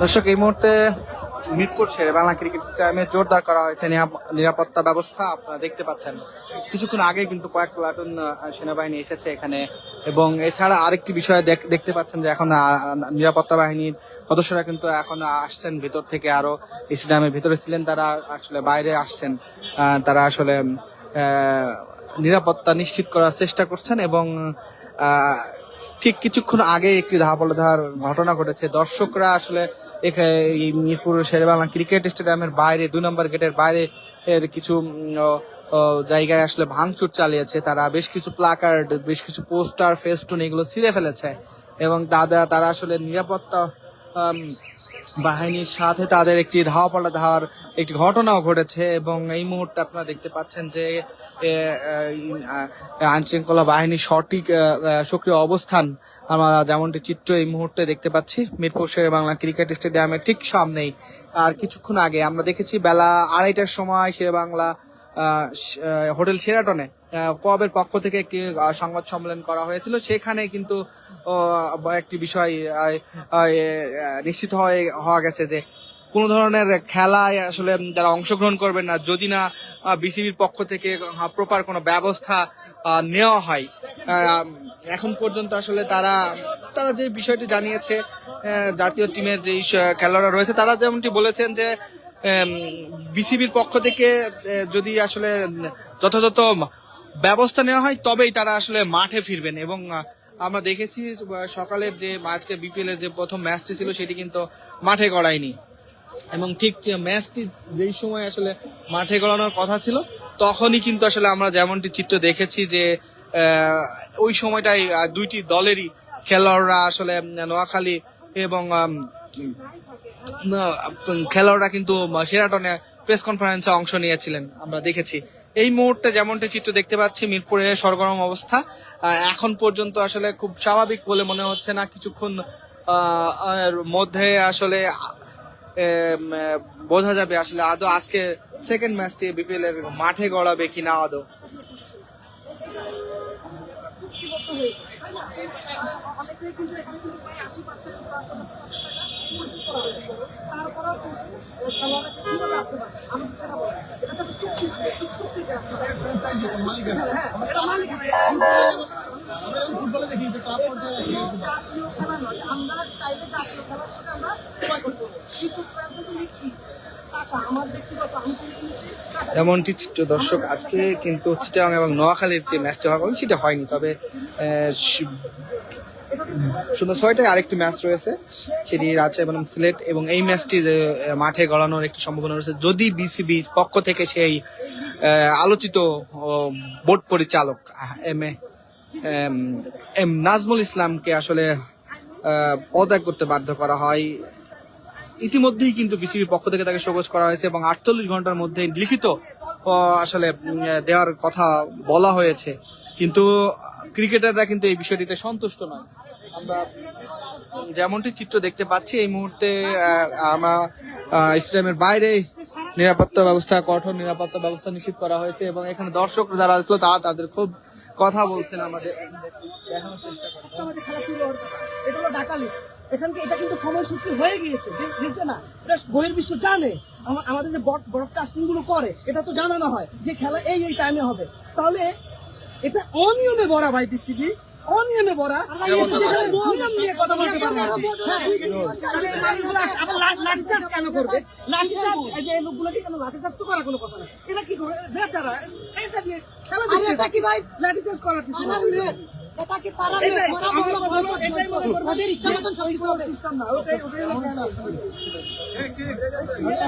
দর্শক, এই মুহূর্তে মিরপুর ছেড়ে বাংলা ক্রিকেট স্টেডিয়ামে জোরদার করা হয়েছে নিরাপ- নিরাপত্তা ব্যবস্থা, আপনারা দেখতে পাচ্ছেন। কিছুক্ষণ আগে কিন্তু কয়েক প্লাটুন সেনাবাহিনী এসেছে এখানে। এবং এছাড়া আরেকটি বিষয় দেখ- দেখতে পাচ্ছেন যে এখন নিরাপত্তা বাহিনীর সদস্যরা কিন্তু এখন আসছেন ভিতর থেকে আরও। স্টেডিয়ামের ভিতরে ছিলেন তারা, আসলে বাইরে আসছেন। তারা আসলে নিরাপত্তা নিশ্চিত করার চেষ্টা করছেন এবং ঠিক কিছুক্ষণ আগে একটি ধাপালধার ঘটনা ঘটেছে। দর্শকরা আসলে এই মিরপুর শেরেবাংলা ক্রিকেট স্টেডিয়ামের বাইরে, দুই নম্বর গেটের বাইরে এর কিছু জায়গায় আসলে ভাঙচুর চালিয়েছে। তারা বেশ কিছু প্লাকার্ড বেশ কিছু পোস্টার ফেস্টুন এগুলো ছিঁড়ে ফেলেছে এবং দাদা, তারা আসলে নিরাপত্তা বাহিনীর সাথে তাদের একটি ধাওয়া পাল্টা ধাওয়ার একটি ঘটনাও ঘটেছে এবং এই মুহূর্তে আপনারা দেখতে পাচ্ছেন যে আইন শৃঙ্খলা বাহিনীর সঠিক সক্রিয় অবস্থান আমরা যেমনটি চিত্র এই মুহূর্তে দেখতে পাচ্ছি। মিরপুর শেরে বাংলা ক্রিকেট স্টেডিয়ামের ঠিক সামনেই। আর কিছুক্ষণ আগে আমরা দেখেছি বেলা আড়াইটার সময় শেরে বাংলা হোটেল সেরাটনে কবের পক্ষ থেকে একটি সংবাদ সম্মেলন করা হয়েছিল। সেখানে কিন্তু একটি বিষয় নিশ্চিত হয়ে, হওয়া গেছে যে কোনো ধরনের খেলায় আসলে যারা অংশগ্রহণ করবেন না, যদি না বিসিবির পক্ষ থেকে প্রপার কোনো ব্যবস্থা নেওয়া হয় এখন পর্যন্ত আসলে তারা তারা যে বিষয়টি জানিয়েছে জাতীয় টিমের যে খেলোয়াড়রা রয়েছে, তারা যেমনটি বলেছেন যে বিসিবির পক্ষ থেকে যদি আসলে যথাযথ ব্যবস্থা নেওয়া হয়, তবেই তারা আসলে মাঠে ফিরবেন। এবং আমরা দেখেছি সকালের যে, আজকে বিপিএল এর যে প্রথম ম্যাচটি ছিল, সেটি কিন্তু মাঠে গড়ায়নি। এবং ঠিক ম্যাচটি যেই সময় আসলে মাঠে গড়ানোর কথা ছিল, তখনই কিন্তু আসলে আমরা যেমনটি চিত্র দেখেছি যে ওই সময়টাই দুইটি দলেরই খেলোয়াড়রা আসলে নোয়াখালী এবং খেলোয়াড়রা কিন্তু সেরাটনে প্রেস কনফারেন্সে অংশ নিয়েছিলেন, আমরা দেখেছি। এই মুহূর্তে যেমনটি চিত্র দেখতে পাচ্ছি, মিরপুরে সরগরম অবস্থা। এখন পর্যন্ত আসলে খুব স্বাভাবিক বলে মনে হচ্ছে না, কিছুক্ষণ মধ্যে আসলে বোঝা যাবে আসলে আদৌ আজকে সেকেন্ড ম্যাচটি বিপিএল এর মাঠে গড়াবে কিনা আদৌ। যেমনটি চিত্র দর্শক আজকে কিন্তু চিটাগাং এবং নোয়াখালীর যে ম্যাচটি হওয়ার কথা সেটা হয়নি। তবে আহ, শি- সন্ধ্যা ছয়টায় আরেকটি ম্যাচ রয়েছে সেটি রাজশাহী এবং সিলেট এবং এই ম্যাচটি মাঠে গড়ানোর একটি সম্ভাবনা রয়েছে। যদি বিসিবির পক্ষ থেকে সেই আলোচিত বোর্ড পরিচালক এম এম, নাজমুল ইসলামকে আসলে পদত্যাগ করতে বাধ্য করা হয় ইতিমধ্যেই কিন্তু বিসিবির পক্ষ থেকে তাকে শোকজ করা হয়েছে এবং আটচল্লিশ ঘণ্টার মধ্যে লিখিত আসলে দেওয়ার কথা বলা হয়েছে। কিন্তু ক্রিকেটাররা কিন্তু এই বিষয়টিতে সন্তুষ্ট নয়। আমরা যেমনটি চিত্র দেখতে পাচ্ছি, এই মুহূর্তে আমরা স্টেডিয়ামের বাইরে নিরাপত্তা ব্যবস্থা, কঠোর নিরাপত্তা ব্যবস্থা নিশ্চিত করা হয়েছে এবং এখানে দর্শক যারা ছিল, তারা তাদের খুব কথা বলছেন আমাদের। দেখানোর চেষ্টা এখানকে এটা কিন্তু সময়সূচি হয়ে গিয়েছে দেখছে না। এটা বহির্বিশ্ব জানে। আমাদের যে ব্রডকাস্টিংগুলো করে এটা তো জানানো হয় যে খেলা এই এই টাইমে হবে। তাহলে এটা অনিয়মে ভরা ভাই বিসিবি অনিয়মে ভরা। নিয়ম নিয়ে কথা বলতে পারবে না। হ্যাঁ, লাঠিচার্জ কেন করবে? লাঠিচার্জ যে লোকগুলোকে কেন লাঠিচার্জ তো করার কোনো কথা না এরা কি করে? বেচারা। এটা দিয়ে খেলা দিচ্ছে এটা কি ভাই? লাঠিচার্জ করার কিছু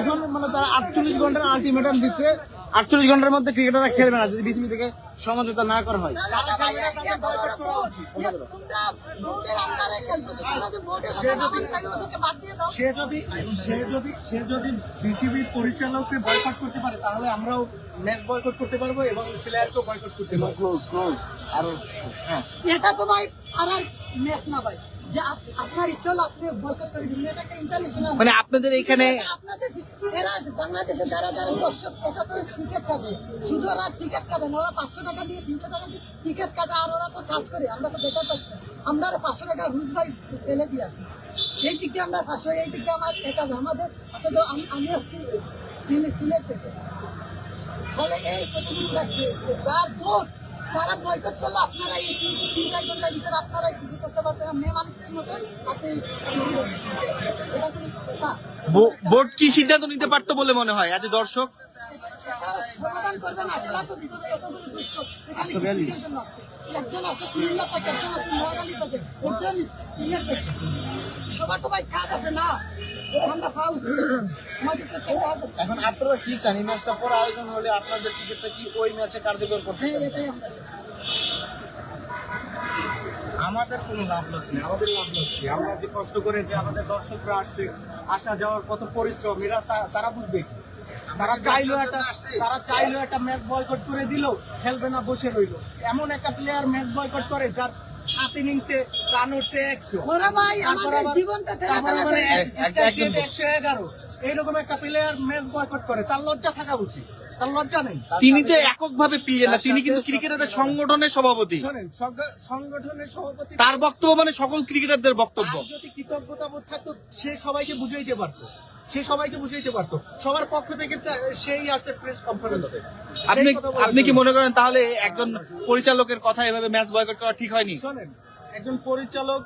এখন মানে তারা আটচল্লিশ ঘণ্টার আলটিমেটাম দিচ্ছে। আটচল্লিশ ঘণ্টার মধ্যে ক্রিকেটাররা খেলবে না। যদি বিসিবি থেকে সমঝোতা না করা হয় সে যদি সে যদি সে যদি বিসিবি পরিচালককে বয়কট করতে পারে তাহলে আমরাও ম্যাচ বয়কট করতে পারব এবং প্লেয়ারকেও বয়কট করতে পারব ক্লোজ ক্লোজ আরও হ্যাঁ এটা তো ভাই আর ম্যাচ না ভাই যে আপ- আপনার ইচ্ছা হলো আপনি বয়কট করে দিবেন। এটা একটা ইন্টারন্যাশনাল মানে আপনাদের এখানে আপনাদের এরা বাংলাদেশে যারা যারা দর্শক এটা তো টিকিট কাটে। শুধু ওরা টিকিট কাটে না ওরা পাঁচশো টাকা দিয়ে তিনশো টাকা দিয়ে টিকিট কাটে আর ওরা তো কাজ করে। আমরা তো বেকার থাকি। আমরা আরও পাঁচশো টাকা রুজ ভাই ফেলে দিয়ে আসি। এই আমরা পাঁচশো এই দিকে আমার এটা আমাদের আসলে আমি আমি আসছি সিলেট সিলেট। থেকে ফলে এই প্রতিযোগিতা যার জোর তারা বয়কট করলে আপনারা এই তিন চার ঘণ্টার ভিতরে আপনারা কিছু করতে পারবেন না। মেয়ে মানুষদের কোনো কথা বো- বোর্ড কি সিদ্ধান্ত নিতে পারতো বলে মনে হয় আজ দর্শক? সমাধান করবে না পেলা তো দিতে কতগুলো দুঃখ এখানে কিসের জন্য আসছে? একজন আছে কুমিল্লা থেকে একজন আছে নোয়াখালী থেকে একজন সিলেট থেকে। সবার তো ভাই কাজ আছে না। আমরা ফাউল। আমাদের তো কাজ আছে। এখন আপনারা কি চান এই ম্যাচটা পরে আয়োজন হলে আপনাদের টিকিটটা কি ওই ম্যাচে কার্যকর করতে হ্যাঁ এটাই আমরা আমাদের কোনো লাভ লস নেই আমাদের লাভ লস নেই। আমরা যে কষ্ট করে যে আমাদের দর্শকরা আসছে আসা যাওয়ার কত পরিশ্রম এরা তারা বুঝবে। তারা চাইলো একটা তারা চাইলো একটা ম্যাচ বয়কট করে দিল খেলবে না বসে রইল। এমন একটা প্লেয়ার ম্যাচ বয়কট করে যার সাত ইনিংসে রান উঠছে একশো তেরা তারপর তেরা আবার করে এক- strike rate একশো এগারো। এইরকম একটা প্লেয়ার ম্যাচ বয়কট করে তার লজ্জা থাকা উচিত। তার লজ্জা নেই। তিনি তো এককভাবে প্লেয়ার না তিনি কিন্তু ক্রিকেটারদের সংগঠনের সভাপতি। শোনেন সংগঠনের সভাপতি তার বক্তব্য মানে সকল ক্রিকেটারদের বক্তব্য। যদি কৃতজ্ঞতা বোধ থাকতো সে সবাইকে বুঝাইতে পারতো। সে সবাইকে বুঝাইতে পারতো। সবার পক্ষ থেকে সেই আসে প্রেস কনফারেন্সে আপনি আপনি কি মনে করেন তাহলে একজন পরিচালকের কথা এভাবে ম্যাচ বয়কট করা ঠিক হয়নি? শোনেন একজন পরিচালক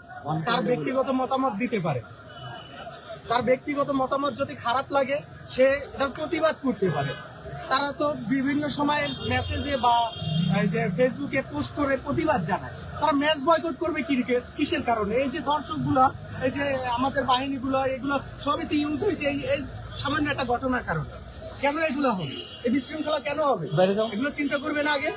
তার ব্যক্তিগত মতামত দিতে পারে। তার ব্যক্তিগত মতামত যদি খারাপ লাগে সে এটার প্রতিবাদ করতে পারে। তারা তো বিভিন্ন সময় মেসেজে বা যে ফেসবুকে পোস্ট করে প্রতিবাদ জানায়। তারা ম্যাচ বয়কট করবে ক্রিকেট কিসের কারণে? এই যে দর্শকগুলা এই যে আমাদের বাহিনীগুলো এগুলো সবই তো ইউজ হয়েছে। এই এই সামান্য একটা ঘটনার কারণে। কেন এগুলো হবে? এই বিশৃঙ্খলা কেন হবে? এগুলো চিন্তা করবে না আগে?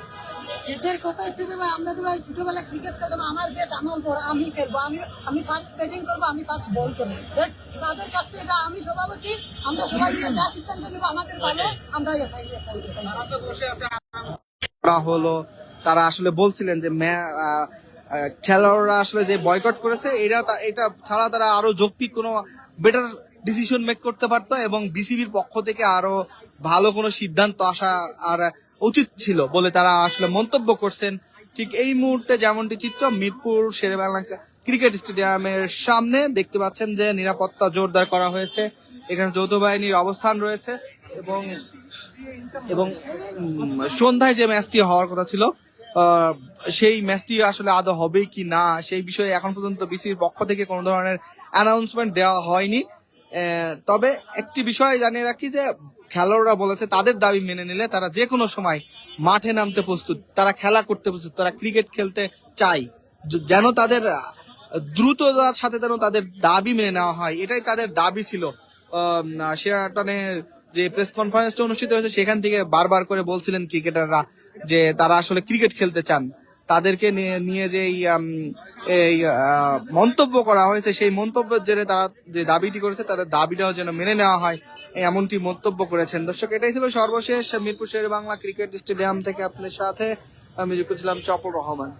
এদের কথা হচ্ছে যে ভাই আমরা তো ভাই ছোটবেলা ক্রিকেট খেলতাম আমার ব্যাট আমার বড় আমি খেলব আমি আমি ফার্স্ট ব্যাটিং করব আমি ফার্স্ট বল করব। তাদের কাছ থেকে এটা আমি সভাপতি আমরা সবাই মিলে যা সিদ্ধান্ত নেব আমাদের ভালো আমরা হলো তারা আসলে বলছিলেন যে খেলোয়াড়রা আসলে যে বয়কট করেছে এটা এটা ছাড়া তারা আরও যৌক্তিক কোনো বেটার ডিসিশন মেক করতে পারতো এবং বিসিবির পক্ষ থেকে আরও ভালো কোনো সিদ্ধান্ত আসা আর উচিত ছিল বলে তারা আসলে মন্তব্য করছেন। ঠিক এই মুহূর্তে যেমনটি চিত্র, মিরপুর শেরেবাংলা ক্রিকেট স্টেডিয়ামের সামনে দেখতে পাচ্ছেন যে নিরাপত্তা জোরদার করা হয়েছে। এখানে যৌথ বাহিনীর অবস্থান রয়েছে এবং এবং সন্ধ্যায় যে ম্যাচটি হওয়ার কথা ছিল সেই ম্যাচটি আসলে আদৌ হবে কি না, সেই বিষয়ে এখন পর্যন্ত বিসিবির পক্ষ থেকে কোনো ধরনের অ্যানাউন্সমেন্ট দেওয়া হয়নি। তবে একটি বিষয় জানিয়ে রাখি যে, খেলোয়াড়রা বলেছে তাদের দাবি মেনে নিলে তারা যে কোনো সময় মাঠে নামতে প্রস্তুত, তারা খেলা করতে প্রস্তুত, তারা ক্রিকেট খেলতে য- যেন তাদের দ্রুততার সাথে যেন তাদের দাবি মেনে নেওয়া হয়, এটাই তাদের দাবি ছিল। শেরাটনে যে প্রেস কনফারেন্সটা অনুষ্ঠিত হয়েছে সেখান থেকে বারবার করে বলছিলেন ক্রিকেটাররা যে তারা আসলে ক্রিকেট খেলতে চান। তাদেরকে নিয়ে যে এই, মন্তব্য করা হয়েছে সেই মন্তব্যের জেরে তারা যে দাবিটি করেছে তাদের দাবিটাও যেন মেনে নেওয়া হয় এমনটি মন্তব্য করেছেন। দর্শক এটাই ছিল সর্বশেষ মিরপুর শের বাংলা ক্রিকেট স্টেডিয়াম থেকে আপনাদের সাথে আমি যুক্ত ছিলাম চপর রহমান।